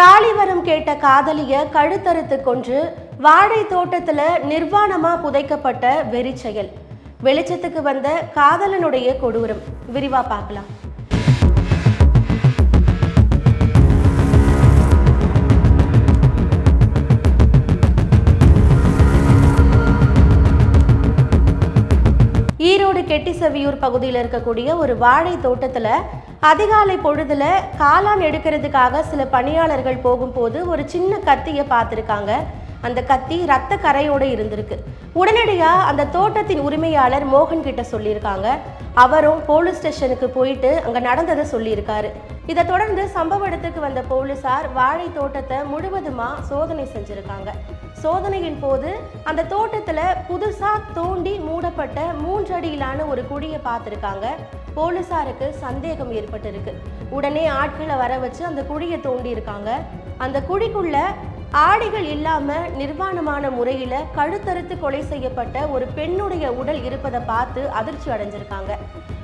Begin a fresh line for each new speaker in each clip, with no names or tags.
தாலிவரம் கேட்ட காதலிய கழுத்தறுத்து கொன்று வாழை தோட்டத்துல நிர்வாணமா புதைக்கப்பட்ட வெறிச்செயல். வெளிச்சத்துக்கு வந்த காதலனுடைய கொடூரம். விரிவா பார்க்கலாம். ஈரோடு கெட்டிசெவியூர் பகுதியில் இருக்கக்கூடிய ஒரு வாழை தோட்டத்தில் அதிகாலை பொழுதுல காளான் எடுக்கிறதுக்காக சில பணியாளர்கள் போகும்போது ஒரு சின்ன கத்தியை பார்த்துருக்காங்க. அந்த கத்தி ரத்த கரையோடு இருந்திருக்கு. உடனடியாக அந்த தோட்டத்தின் உரிமையாளர் மோகன் கிட்ட சொல்லியிருக்காங்க. அவரும் போலீஸ் ஸ்டேஷனுக்கு போயிட்டு அங்கே நடந்ததை சொல்லியிருக்காரு. இதை தொடர்ந்து சம்பவ இடத்துக்கு வந்த போலீசார் வாழை தோட்டத்தை முழுவதுமாக சோதனை செஞ்சுருக்காங்க. சோதனையின் போது அந்த தோட்டத்தில் புதுசாக தோண்டி மூடப்பட்ட மூன்று அடியிலான ஒரு குழியை பார்த்துருக்காங்க. போலீசாருக்கு சந்தேகம் ஏற்பட்டிருக்கு. உடனே ஆட்களை வர வச்சு அந்த குழியை தோண்டி இருக்காங்க அந்த குழிக்குள்ள ஆடைகள் இல்லாம நிர்வாணமான முறையில கழுத்தறுத்து கொலை செய்யப்பட்ட ஒரு பெண்ணுடைய உடல் இருப்பதை பார்த்து அதிர்ச்சி அடைஞ்சிருக்காங்க.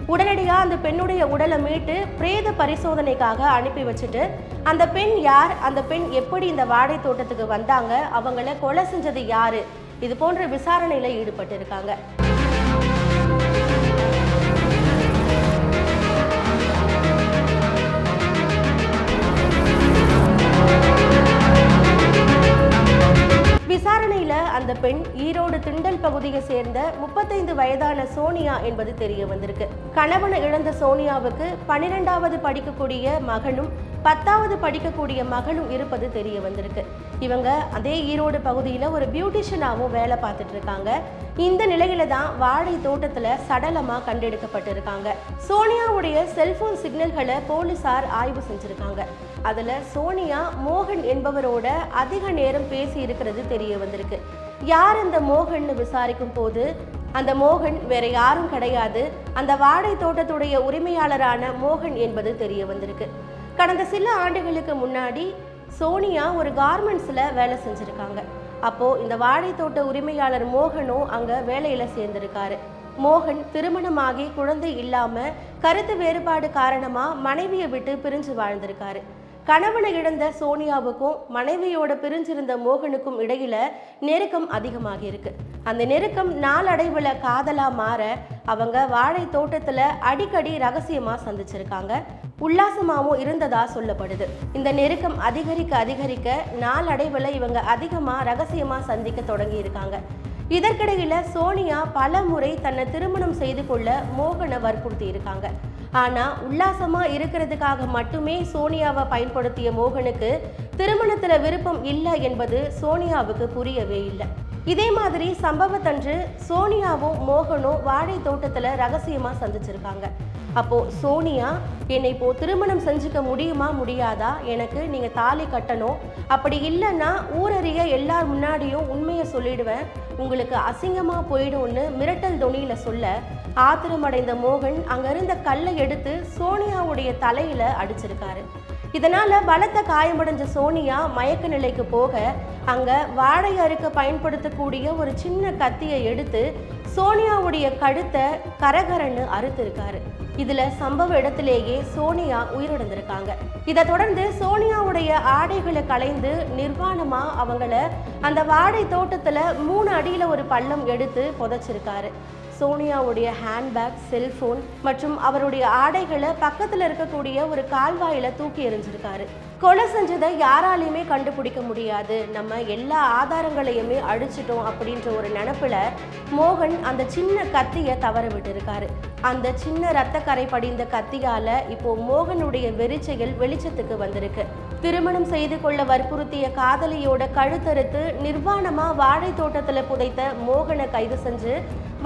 உடனடியாக அந்த பெண்ணுடைய உடலை மீட்டு பிரேத பரிசோதனைக்காக அனுப்பி வச்சுட்டு அந்த பெண் யார்? அந்த பெண் எப்படி இந்த வாடை தோட்டத்துக்கு வந்தாங்க? அவங்கள கொலை செஞ்சது யாரு? இது போன்ற விசாரணையில ஈடுபட்டு திண்டல் பகுதியை சேர்ந்த முப்பத்தைந்து வயதான சோனியா என்பது தெரிய வந்திருக்கு. கணவனை இழந்த சோனியாவுக்கு பன்னிரெண்டாவது படிக்கக்கூடிய மகனும் பத்தாவது படிக்கக்கூடிய மகளும் இருப்பது தெரிய வந்திருக்கு. இவங்க அதே ஈரோடு பகுதியில் ஒரு பியூட்டிஷியனாகவும் வேலை பார்த்துட்டு இருக்காங்க. இந்த நிலையில தான் வாழை தோட்டத்தில் சடலமாக கண்டெடுக்கப்பட்டிருக்காங்க. சோனியாவுடைய செல்போன் சிக்னல்களை போலீசார் ஆய்வு செஞ்சிருக்காங்க. அதில் சோனியா மோகன் என்பவரோட அதிக நேரம் பேசி இருக்கிறது தெரிய வந்திருக்கு. யார் அந்த மோகன்னு விசாரிக்கும் போது அந்த மோகன் வேற யாரும் கிடையாது. அந்த வாடை தோட்டத்துடைய உரிமையாளரான மோகன் என்பது தெரிய வந்திருக்கு. கடந்த சில ஆண்டுகளுக்கு முன்னாடி சோனியா ஒரு கார்மெண்ட்ஸில் வேலை செஞ்சுருக்காங்க. அப்போது இந்த வாடை தோட்ட உரிமையாளர் மோகனும் அங்கே வேலையில் சேர்ந்திருக்காரு. மோகன் திருமணமாகி குழந்தை இல்லாமல் கருத்து வேறுபாடு காரணமாக மனைவியை விட்டு பிரிஞ்சு வாழ்ந்திருக்காரு. கணவனை இழந்த சோனியாவுக்கும் மனைவியோட பிரிஞ்சிருந்த மோகனுக்கும் இடையில நெருக்கம் அதிகமாக இருக்கு. அந்த நெருக்கம் நாளடைவில் காதலா மாற அவங்க வாழை தோட்டத்துல அடிக்கடி ரகசியமா சந்திச்சிருக்காங்க. உல்லாசமாகவும் இருந்ததா சொல்லப்படுது. இந்த நெருக்கம் அதிகரிக்க அதிகரிக்க நாளடைவில் இவங்க அதிகமா ரகசியமா சந்திக்க தொடங்கி இருக்காங்க. இதற்கிடையில சோனியா பல முறை தன்னை திருமணம் செய்து கொள்ள மோகனை வற்புறுத்தி இருக்காங்க. ஆனா உல்லாசமா இருக்கிறதுக்காக மட்டுமே சோனியாவை பயன்படுத்திய மோகனுக்கு திருமணத்துல விருப்பம் இல்லை என்பது சோனியாவுக்கு புரியவே இல்லை. இதே மாதிரி சம்பவத்தன்று சோனியாவும் மோகனும் வாழை தோட்டத்துல ரகசியமா சந்திச்சிருக்காங்க. அப்போது சோனியா என்னை இப்போது திருமணம் செஞ்சுக்க முடியுமா? முடியாதா? எனக்கு நீங்கள் தாலி கட்டணும். அப்படி இல்லைன்னா ஊரறிய எல்லார் முன்னாடியும் உண்மையை சொல்லிடுவேன். உங்களுக்கு அசிங்கமாக போயிடும்னு மிரட்டல் தொனியில் சொல்ல ஆத்திரமடைந்த மோகன் அங்கிருந்த கல்லை எடுத்து சோனியாவுடைய தலையில் அடிச்சிருக்காரு. இதனால் பலத்த காயமடைஞ்ச சோனியா மயக்க நிலைக்கு போக அங்கே வாழை அறுக்க பயன்படுத்தக்கூடிய ஒரு சின்ன கத்தியை எடுத்து சோனியாவுடைய கழுத்தை கரகரன்னு அறுத்திருக்காரு. இதுல சம்பவ இடத்திலேயே சோனியா உயிரிழந்திருக்காங்க. இதை தொடர்ந்து சோனியாவுடைய ஆடைகளை களைந்து நிர்வாணமா அவங்கள அந்த வாடை தோட்டத்துல மூணு அடியில ஒரு பள்ளம் எடுத்து புதைச்சிருக்காரு. சோனியாவுடைய ஹேண்ட்பேக் செல்போன் மற்றும் அவருடைய ஆடைகளை பக்கத்தில் இருக்கக்கூடிய ஒரு கால்வாயில தூக்கி எறிஞ்சிருக்காரு. கொலை செஞ்சதை யாராலையுமே கண்டுபிடிக்க முடியாது. நம்ம எல்லா ஆதாரங்களையுமே அழிச்சிட்டோம் அப்படின்ற ஒரு நினப்பில் மோகன் அந்த சின்ன கத்தியை தவற விட்டுருக்காரு. அந்த சின்ன ரத்தக்கரை படிந்த கத்தியால் இப்போ மோகனுடைய வெறிச்சைகள் வெளிச்சத்துக்கு வந்திருக்கு. திருமணம் செய்து கொள்ள வற்புறுத்திய காதலியோட கழுத்தறுத்து நிர்வாணமாக வாழை தோட்டத்தில் புதைத்த மோகனை கைது செஞ்சு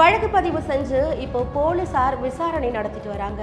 வழக்கு பதிவு செஞ்சு இப்போ போலீசார் விசாரணை நடத்திட்டு வராங்க.